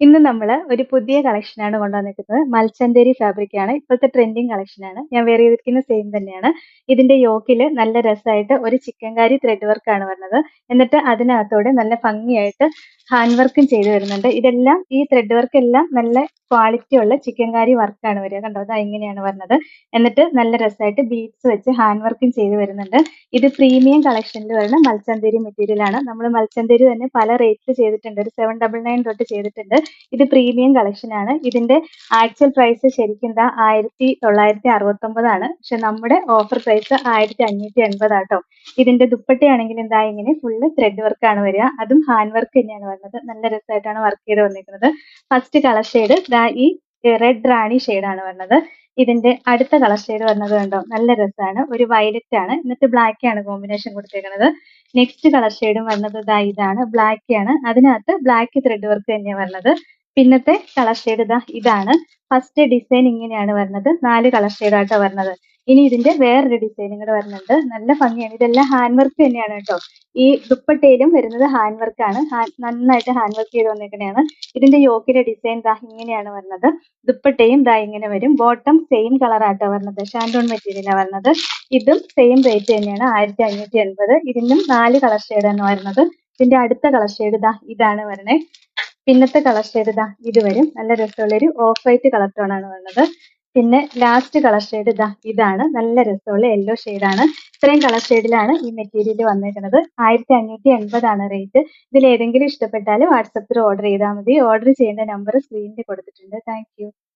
ഇന്ന് നമ്മൾ ഒരു പുതിയ കളക്ഷനാണ് കൊണ്ടുവന്നിരിക്കുന്നത് മൽച്ചന്തേരി ഫാബ്രിക് ആണ്. ഇപ്പോഴത്തെ ട്രെൻഡിങ് കളക്ഷനാണ് ഞാൻ വേറെ ചെയ്തിരിക്കുന്ന സെയിം തന്നെയാണ്. ഇതിന്റെ യോക്കിൽ നല്ല രസമായിട്ട് ഒരു ചിക്കൻകാരി ത്രെഡ് വർക്ക് ആണ് വരുന്നത്. എന്നിട്ട് അതിനകത്തോടെ നല്ല ഭംഗിയായിട്ട് ഹാൻഡ് വർക്കും ചെയ്തു വരുന്നുണ്ട്. ഇതെല്ലാം ഈ ത്രെഡ് വർക്ക് എല്ലാം നല്ല ക്വാളിറ്റി ഉള്ള ചിക്കൻകാരി വർക്കാണ് വരിക. കണ്ടോ? അതാ ഇങ്ങനെയാണ് വരുന്നത് എന്നിട്ട് നല്ല രസമായിട്ട് ബീഡ്സ് വെച്ച് ഹാൻഡ് വർക്കും ചെയ്തു വരുന്നുണ്ട്. ഇത് പ്രീമിയം കളക്ഷനിൽ വരുന്ന മൽച്ചന്തേരി മെറ്റീരിയൽ ആണ്. നമ്മൾ മൽച്ചന്തേരി തന്നെ പല റേറ്റിൽ ചെയ്തിട്ടുണ്ട്. ഒരു സെവൻ ഡബിൾ നയൻ തൊട്ട് ചെയ്തിട്ടുണ്ട്. ഇത് പ്രീമിയം കളക്ഷൻ ആണ്. ഇതിന്റെ ആക്ച്വൽ പ്രൈസ് ശരിക്കും എന്താ ആയിരത്തി തൊള്ളായിരത്തി അറുപത്തി ഒമ്പതാണ് പക്ഷെ നമ്മുടെ ഓഫർ പ്രൈസ് ആയിരത്തി അഞ്ഞൂറ്റി എൺപതാട്ടോ. ഇതിന്റെ ദുപ്പട്ടയാണെങ്കിൽ എന്താ ഇങ്ങനെ ഫുള്ള് ത്രെഡ് വർക്ക് ആണ് വരിക. അതും ഹാൻഡ് വർക്ക് തന്നെയാണ് വരുന്നത്. നല്ല രസമായിട്ടാണ് വർക്ക് ചെയ്ത് വന്നിരിക്കുന്നത് ഫസ്റ്റ് കളർ ഷെയ്ഡ് ഈ റെഡ് റാണി ആണ് വരുന്നത്. ഇതിന്റെ അടുത്ത കളർ ഷെയ്ഡ് വരുന്നത് കണ്ടോ? നല്ല രസമാണ്. ഒരു വയലറ്റ് ആണ്. എന്നിട്ട് ബ്ലാക്ക് ആണ് കോമ്പിനേഷൻ കൊടുത്തേക്കുന്നത്. നെക്സ്റ്റ് കളർ ഷെയ്ഡും വരുന്നത് ഇതാ ഇതാണ്. ബ്ലാക്ക് ആണ്. അതിനകത്ത് ബ്ലാക്ക് ത്രെഡ് വർക്ക് തന്നെയാണ് വരുന്നത് പിന്നത്തെ കളർ ഷെയ്ഡ് ഇതാ ഇതാണ്. ഫസ്റ്റ് ഡിസൈൻ ഇങ്ങനെയാണ് വരുന്നത് നാല് കളർ ഷെയ്ഡായിട്ടാണ് വരുന്നത് ഇനി ഇതിന്റെ വേറൊരു ഡിസൈനും കൂടെ വരുന്നുണ്ട് നല്ല ഭംഗിയാണ്. ഇതെല്ലാം ഹാൻഡ് വർക്ക് തന്നെയാണ് കേട്ടോ. ഈ ദുപ്പട്ടയിലും വരുന്നത് ഹാൻഡ് വർക്ക് ആണ്. നന്നായിട്ട് ഹാൻഡ് വർക്ക് ചെയ്ത് വന്നിരിക്കുന്നതാണ് ഇതിന്റെ യോക്കിലെ ഡിസൈൻ ദാ ഇങ്ങനെയാണ് വരുന്നത് ദുപ്പട്ടയും ദാ ഇങ്ങനെ വരും. ബോട്ടം സെയിം കളർ ആട്ടോ വരുന്നത് ഷാൻഡോൺ മെറ്റീരിയലാണ് വരുന്നത് ഇതും സെയിം റേറ്റ് തന്നെയാണ്. ആയിരത്തി അഞ്ഞൂറ്റി എൺപത് ഇതിനും നാല് കളർ ഷെയ്ഡാണ് വരുന്നത് ഇതിന്റെ അടുത്ത കളർ ഷെയ്ഡ് ദാ ഇതാണ് വരണേ. പിന്നത്തെ കളർ ഷെയ്ഡ് ദാ ഇത് വരും. നല്ല രസമുള്ളൊരു ഓഫ് വൈറ്റ് കളർ ടോൺ ആണ് വരുന്നത് പിന്നെ ലാസ്റ്റ് കളർ ഷെയ്ഡ് ഇതാ ഇതാണ്. നല്ല രസമുള്ള യെല്ലോ ആണ്. ഇത്രയും കളർ ഷെയ്ഡിലാണ് ഈ മെറ്റീരിയൽ വന്നേക്കുന്നത് ആയിരത്തി അഞ്ഞൂറ്റി എൺപതാണ് റേറ്റ് ഇതിൽ ഏതെങ്കിലും ഇഷ്ടപ്പെട്ടാൽ വാട്സപ്പിൽ ഓർഡർ ചെയ്താൽ മതി. ഓർഡർ ചെയ്യേണ്ട നമ്പർ സ്ക്രീനിൽ കൊടുത്തിട്ടുണ്ട്. താങ്ക്